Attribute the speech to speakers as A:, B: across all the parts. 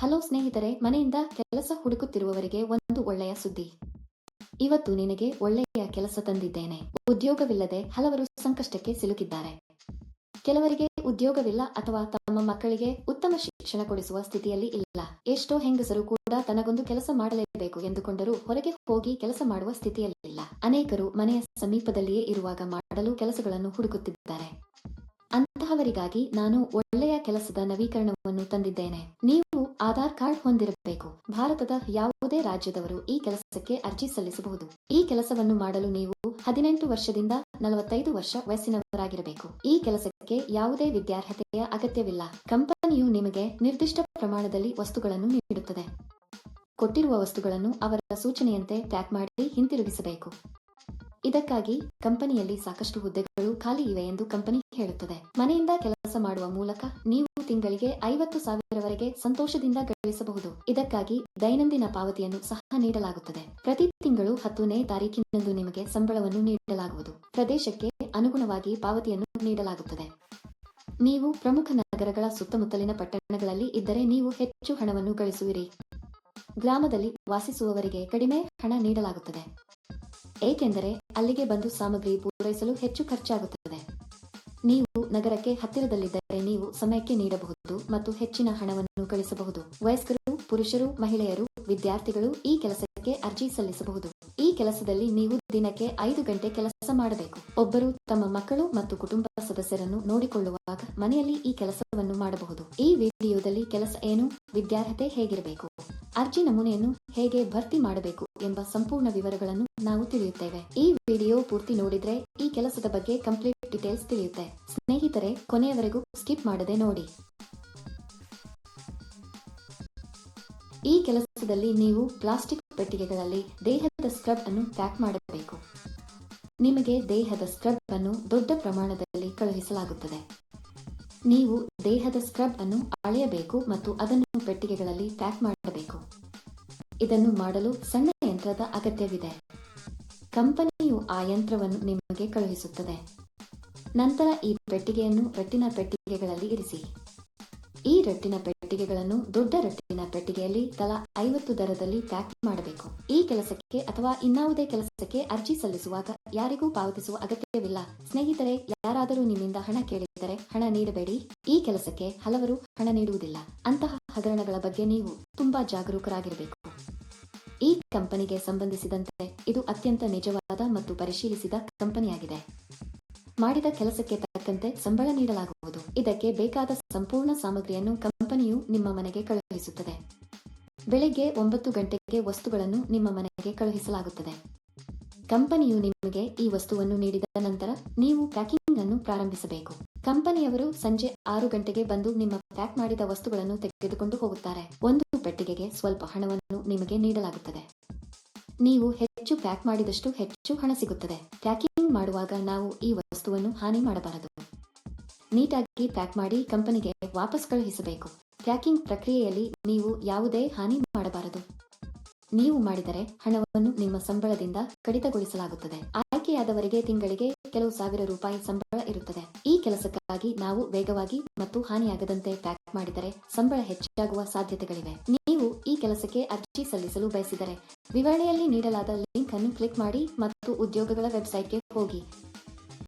A: Hello ಸ್ನೇಹಿತರೆ, ಮನೆಯಿಂದ ಕೆಲಸ ಹುಡುಕುತ್ತಿರುವವರಿಗೆ ಒಂದು ಒಳ್ಳೆಯ ಸುದ್ದಿ. ಇವತ್ತು ನಿನಗೆ ಒಳ್ಳೆಯ ಕೆಲಸ ತಂದಿದ್ದೇನೆ. ಉದ್ಯೋಗವಿಲ್ಲದೆ ಹಲವರು ಸಂಕಷ್ಟಕ್ಕೆ ಸಿಲುಕಿದ್ದಾರೆ. ಕೆಲವರಿಗೆ ಉದ್ಯೋಗವಿಲ್ಲ ಅಥವಾ ತಮ್ಮ ಮಕ್ಕಳಿಗೆ ಉತ್ತಮ ಶಿಕ್ಷಣ ಕೊಡಿಸುವ ಸ್ಥಿತಿಯಲ್ಲಿ ಇಲ್ಲ. ಎಷ್ಟೋ ಹೆಂಗಸರು ಕೂಡ ತನಗೊಂದು ಕೆಲಸ ಮಾಡಲೇಬೇಕು ಎಂದುಕೊಂಡರೂ ಹೊರಗೆ ಹೋಗಿ ಕೆಲಸ ಮಾಡುವ ಸ್ಥಿತಿಯಲ್ಲಿಲ್ಲ ಅನೇಕರು ಮನೆಯ ಸಮೀಪದಲ್ಲಿಯೇ ಇರುವಾಗ ಮಾಡಲು ಕೆಲಸಗಳನ್ನು ಹುಡುಕುತ್ತಿದ್ದಾರೆ. ಅಂತಹವರಿಗಾಗಿ ನಾನು ಒಳ್ಳೆಯ ಕೆಲಸದ ನವೀಕರಣವನ್ನು ತಂದಿದ್ದೇನೆ. ನೀವು ಆಧಾರ್ ಕಾರ್ಡ್ ಹೊಂದಿರಬೇಕು. ಭಾರತದ ಯಾವುದೇ ರಾಜ್ಯದವರು ಈ ಕೆಲಸಕ್ಕೆ ಅರ್ಜಿ ಸಲ್ಲಿಸಬಹುದು. ಈ ಕೆಲಸವನ್ನು ಮಾಡಲು ನೀವು ಹದಿನೆಂಟು ವರ್ಷದಿಂದ ನಲವತ್ತೈದು ವರ್ಷ ವಯಸ್ಸಿನವರಾಗಿರಬೇಕು. ಈ ಕೆಲಸಕ್ಕೆ ಯಾವುದೇ ವಿದ್ಯಾರ್ಹತೆಯ ಅಗತ್ಯವಿಲ್ಲ. ಕಂಪನಿಯು ನಿಮಗೆ ನಿರ್ದಿಷ್ಟ ಪ್ರಮಾಣದಲ್ಲಿ ವಸ್ತುಗಳನ್ನು ನೀಡುತ್ತದೆ. ಕೊಟ್ಟಿರುವ ವಸ್ತುಗಳನ್ನು ಅವರ ಸೂಚನೆಯಂತೆ ಪ್ಯಾಕ್ ಮಾಡಿ ಹಿಂತಿರುಗಿಸಬೇಕು. ಇದಕ್ಕಾಗಿ ಕಂಪನಿಯಲ್ಲಿ ಸಾಕಷ್ಟು ಹುದ್ದೆಗಳು ಖಾಲಿ ಇವೆ ಎಂದು ಕಂಪನಿ ಹೇಳುತ್ತದೆ. ಮನೆಯಿಂದ ಕೆಲಸ ಮಾಡುವ ಮೂಲಕ ನೀವು ತಿಂಗಳಿಗೆ ಐವತ್ತು ಸಾವಿರವರೆಗೆ ಸಂತೋಷದಿಂದ ಗಳಿಸಬಹುದು. ಇದಕ್ಕಾಗಿ ದೈನಂದಿನ ಪಾವತಿಯನ್ನು ಸಹ ನೀಡಲಾಗುತ್ತದೆ. ಪ್ರತಿ ತಿಂಗಳು ಹತ್ತನೇ ತಾರೀಕಿನಂದು ನಿಮಗೆ ಸಂಬಳವನ್ನು ನೀಡಲಾಗುವುದು. ಪ್ರದೇಶಕ್ಕೆ ಅನುಗುಣವಾಗಿ ಪಾವತಿಯನ್ನು ನೀಡಲಾಗುತ್ತದೆ. ನೀವು ಪ್ರಮುಖ ನಗರಗಳ ಸುತ್ತಮುತ್ತಲಿನ ಪಟ್ಟಣಗಳಲ್ಲಿ ಇದ್ದರೆ ನೀವು ಹೆಚ್ಚು ಹಣವನ್ನು ಗಳಿಸುವಿರಿ. ಗ್ರಾಮದಲ್ಲಿ ವಾಸಿಸುವವರಿಗೆ ಕಡಿಮೆ ಹಣ ನೀಡಲಾಗುತ್ತದೆ. ಏಕೆಂದರೆ ಅಲ್ಲಿಗೆ ಬಂದು ಸಾಮಗ್ರಿ ಪೂರೈಸಲು ಹೆಚ್ಚು ಖರ್ಚಾಗುತ್ತದೆ. ನಗರಕ್ಕೆ ಹತ್ತಿರದಲ್ಲಿದ್ದರೆ ನೀವು ಸಮಯಕ್ಕೆ ನೀಡಬಹುದು ಮತ್ತು ಹೆಚ್ಚಿನ ಹಣವನ್ನು ಗಳಿಸಬಹುದು ವಯಸ್ಕರು, ಪುರುಷರು, ಮಹಿಳೆಯರು, ವಿದ್ಯಾರ್ಥಿಗಳು ಈ ಕೆಲಸಕ್ಕೆ ಅರ್ಜಿ ಸಲ್ಲಿಸಬಹುದು. ಈ ಕೆಲಸದಲ್ಲಿ ನೀವು ದಿನಕ್ಕೆ ಐದು ಗಂಟೆ ಕೆಲಸ ಮಾಡಬೇಕು. ಒಬ್ಬರು ತಮ್ಮ ಮಕ್ಕಳು ಮತ್ತು ಕುಟುಂಬ ಸದಸ್ಯರನ್ನು ನೋಡಿಕೊಳ್ಳುವಾಗ ಮನೆಯಲ್ಲಿ ಈ ಕೆಲಸವನ್ನು ಮಾಡಬಹುದು. ಈ ವಿಡಿಯೋದಲ್ಲಿ ಕೆಲಸ ಏನು, ವಿದ್ಯಾರ್ಹತೆ ಹೇಗಿರಬೇಕು? ಅರ್ಜಿ ನಮೂನೆಯನ್ನು ಹೇಗೆ ಭರ್ತಿ ಮಾಡಬೇಕು ಎಂಬ ಸಂಪೂರ್ಣ ವಿವರಗಳನ್ನು ನಾವು ತಿಳಿಯುತ್ತೇವೆ. ಈ ವಿಡಿಯೋ ಪೂರ್ತಿ ನೋಡಿದ್ರೆ, ಈ ಕೆಲಸದ ಬಗ್ಗೆ ಕಂಪ್ಲೀಟ್ ಡೀಟೇಲ್ಸ್ ತಿಳಿಯುತ್ತೆ. ಸ್ನೇಹಿತರೆ, ಕೊನೆಯವರೆಗೂ ಸ್ಕಿಪ್ ಮಾಡದೆ ನೋಡಿ. ಈ ಕೆಲಸದಲ್ಲಿ ನೀವು ಪ್ಲಾಸ್ಟಿಕ್ ಪೆಟ್ಟಿಗೆಗಳಲ್ಲಿ ದೇಹದ ಸ್ಕ್ರಬ್ ಅನ್ನು ಪ್ಯಾಕ್ ಮಾಡಬೇಕು. ನಿಮಗೆ ದೇಹದ ಸ್ಕ್ರಬ್ ಅನ್ನು ದೊಡ್ಡ ಪ್ರಮಾಣದಲ್ಲಿ ಕಳುಹಿಸಲಾಗುತ್ತದೆ. ನೀವು ದೇಹದ ಸ್ಕ್ರಬ್ ಅನ್ನು ಅಳೆಯಬೇಕು ಮತ್ತು ಅದನ್ನು ಪೆಟ್ಟಿಗೆಗಳಲ್ಲಿ ಪ್ಯಾಕ್ ಮಾಡಬೇಕು. ಇದನ್ನು ಮಾಡಲು ಸಣ್ಣ ಯಂತ್ರದ ಅಗತ್ಯವಿದೆ. ಕಂಪನಿಯು ಆ ಯಂತ್ರವನ್ನು ನಿಮಗೆ ಕಳುಹಿಸುತ್ತದೆ. ನಂತರ ಈ ಪೆಟ್ಟಿಗೆಯನ್ನು ರಟ್ಟಿನ ಪೆಟ್ಟಿಗೆಗಳಲ್ಲಿ ಇರಿಸಿ. ಈ ರಟ್ಟಿನ ಪೆಟ್ಟಿಗೆಗಳನ್ನು ದೊಡ್ಡ ರಟ್ಟಿನ ಪೆಟ್ಟಿಗೆಯಲ್ಲಿ ತಲಾ ಐವತ್ತು ದರದಲ್ಲಿ ಪ್ಯಾಕ್ ಮಾಡಬೇಕು. ಈ ಕೆಲಸಕ್ಕೆ ಅಥವಾ ಇನ್ನಾವುದೇ ಕೆಲಸಕ್ಕೆ ಅರ್ಜಿ ಸಲ್ಲಿಸುವಾಗ ಯಾರಿಗೂ ಪಾವತಿಸುವ ಅಗತ್ಯವಿಲ್ಲ. ಸ್ನೇಹಿತರೆ, ಯಾರಾದರೂ ನಿಮ್ಮಿಂದ ಹಣ ಕೇಳಿದರೆ ಹಣ ನೀಡಬೇಡಿ. ಈ ಕೆಲಸಕ್ಕೆ ಹಲವರು ಹಣ ನೀಡುವುದಿಲ್ಲ. ಅಂತಹ ಹಗರಣಗಳ ಬಗ್ಗೆ ನೀವು ತುಂಬಾ ಜಾಗರೂಕರಾಗಿರಬೇಕು. ಈ ಕಂಪನಿಗೆ ಸಂಬಂಧಿಸಿದಂತೆ ಇದು ಅತ್ಯಂತ ನಿಜವಾದ ಮತ್ತು ಪರಿಶೀಲಿಸಿದ ಕಂಪನಿಯಾಗಿದೆ. ಮಾಡಿದ ಕೆಲಸಕ್ಕೆ ತಕ್ಕಂತೆ ಸಂಬಳ ನೀಡಲಾಗುವುದು. ಇದಕ್ಕೆ ಬೇಕಾದ ಸಂಪೂರ್ಣ ಸಾಮಗ್ರಿಯನ್ನು ಕಂಪನಿಯು ನಿಮ್ಮ ಮನೆಗೆ ಕಳುಹಿಸುತ್ತದೆ. ಬೆಳಿಗ್ಗೆ ಒಂಬತ್ತು ಗಂಟೆಗೆ ವಸ್ತುಗಳನ್ನು ನಿಮ್ಮ ಮನೆಗೆ ಕಳುಹಿಸಲಾಗುತ್ತದೆ. ಕಂಪನಿಯು ನಿಮಗೆ ಈ ವಸ್ತುವನ್ನು ನೀಡಿದ ನಂತರ ನೀವು ಪ್ಯಾಕಿಂಗ್ ಅನ್ನು ಪ್ರಾರಂಭಿಸಬೇಕು. ಕಂಪನಿಯವರು ಸಂಜೆ ಆರು ಗಂಟೆಗೆ ಬಂದು ನಿಮ್ಮ ಪ್ಯಾಕ್ ಮಾಡಿದ ವಸ್ತುಗಳನ್ನು ತೆಗೆದುಕೊಂಡು ಹೋಗುತ್ತಾರೆ. ಒಂದು ಪೆಟ್ಟಿಗೆಗೆ ಸ್ವಲ್ಪ ಹಣವನ್ನು ನಿಮಗೆ ನೀಡಲಾಗುತ್ತದೆ. ನೀವು ಹೆಚ್ಚು ಪ್ಯಾಕ್ ಮಾಡಿದಷ್ಟು ಹೆಚ್ಚು ಹಣ ಸಿಗುತ್ತದೆ. ಪ್ಯಾಕಿಂಗ್ ಮಾಡುವಾಗ ನಾವು ಈ ವಸ್ತುವನ್ನು ಹಾನಿ ಮಾಡಬಾರದು. ನೀಟಾಗಿ ಪ್ಯಾಕ್ ಮಾಡಿ ಕಂಪನಿಗೆ ವಾಪಸ್ ಕಳುಹಿಸಬೇಕು. ಪ್ಯಾಕಿಂಗ್ ಪ್ರಕ್ರಿಯೆಯಲ್ಲಿ ನೀವು ಯಾವುದೇ ಹಾನಿ ಮಾಡಬಾರದು. ನೀವು ಮಾಡಿದರೆ ಹಣವನ್ನು ನಿಮ್ಮ ಸಂಬಳದಿಂದ ಕಡಿತಗೊಳಿಸಲಾಗುತ್ತದೆ. ಆಯ್ಕೆಯಾದವರಿಗೆ ತಿಂಗಳಿಗೆ ಕೆಲವು ಸಾವಿರ ರೂಪಾಯಿ ಸಂಬಳ ಇರುತ್ತದೆ. ಈ ಕೆಲಸಕ್ಕಾಗಿ ನಾವು ವೇಗವಾಗಿ ಮತ್ತು ಹಾನಿಯಾಗದಂತೆ ಪ್ಯಾಕ್ ಮಾಡಿದರೆ ಸಂಬಳ ಹೆಚ್ಚಾಗುವ ಸಾಧ್ಯತೆಗಳಿವೆ. ನೀವು ಈ ಕೆಲಸಕ್ಕೆ ಅರ್ಜಿ ಸಲ್ಲಿಸಲು ಬಯಸಿದರೆ ವಿವರಣೆಯಲ್ಲಿ ನೀಡಲಾದ ಲಿಂಕ್ ಅನ್ನು ಕ್ಲಿಕ್ ಮಾಡಿ ಮತ್ತು ಉದ್ಯೋಗಗಳ ವೆಬ್ಸೈಟ್ಗೆ ಹೋಗಿ.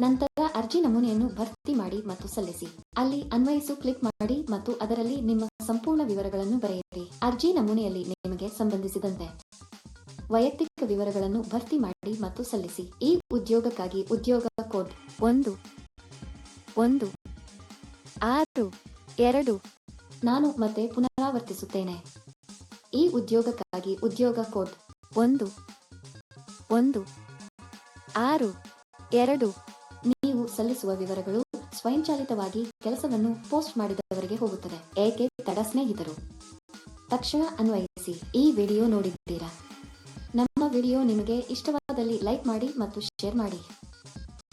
A: ನಂತರ ಅರ್ಜಿ ನಮೂನೆಯನ್ನು ಭರ್ತಿ ಮಾಡಿ ಮತ್ತು ಸಲ್ಲಿಸಿ. ಅಲ್ಲಿ ಅನ್ವಯಿಸು ಕ್ಲಿಕ್ ಮಾಡಿ ಮತ್ತು ಅದರಲ್ಲಿ ನಿಮ್ಮ ಸಂಪೂರ್ಣ ವಿವರಗಳನ್ನು ಬರೆಯಿರಿ. ಅರ್ಜಿ ನಮೂನೆಯಲ್ಲಿ ನಿಮಗೆ ಸಂಬಂಧಿಸಿದಂತೆ ವೈಯಕ್ತಿಕ ವಿವರಗಳನ್ನು ಭರ್ತಿ ಮಾಡಿ ಮತ್ತು ಸಲ್ಲಿಸಿ. ಈ ಉದ್ಯೋಗಕ್ಕಾಗಿ ಉದ್ಯೋಗ ಕೋಡ್ ಒಂದು ಒಂದು, ಆರು, ಎರಡು, ನಾನು ಮತ್ತೆ ಪುನರಾವರ್ತಿಸುತ್ತೇನೆ. ಈ ಉದ್ಯೋಗಕ್ಕಾಗಿ ಉದ್ಯೋಗ ಕೋಡ್ ಒಂದು ಒಂದು, ಆರು, ಎರಡು ಸಲ್ಲಿಸುವ ವಿವರಗಳು ಸ್ವಯಂಚಾಲಿತವಾಗಿ ಕೆಲಸವನ್ನು ಪೋಸ್ಟ್ ಮಾಡಿದವರಿಗೆ ಹೋಗುತ್ತದೆ. ಏಕೆ? ತಡ ಸ್ನೇಹಿತರು. ತಕ್ಷಣ ಅನ್ವಯಿಸಿ. ಈ ವಿಡಿಯೋ ನೋಡಿದ್ದೀರಾ? ನಮ್ಮ ವಿಡಿಯೋ ನಿಮಗೆ ಇಷ್ಟವಾದಲ್ಲಿ ಲೈಕ್ ಮಾಡಿ ಮತ್ತು ಶೇರ್ ಮಾಡಿ.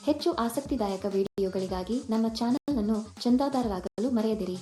A: ಹೆಚ್ಚು ಆಸಕ್ತಿದಾಯಕ ವಿಡಿಯೋಗಳಿಗಾಗಿ ನಮ್ಮ ಚಾನೆಲ್ ಅನ್ನು ಚಂದಾದಾರರಾಗಲು ಮರೆಯದಿರಿ.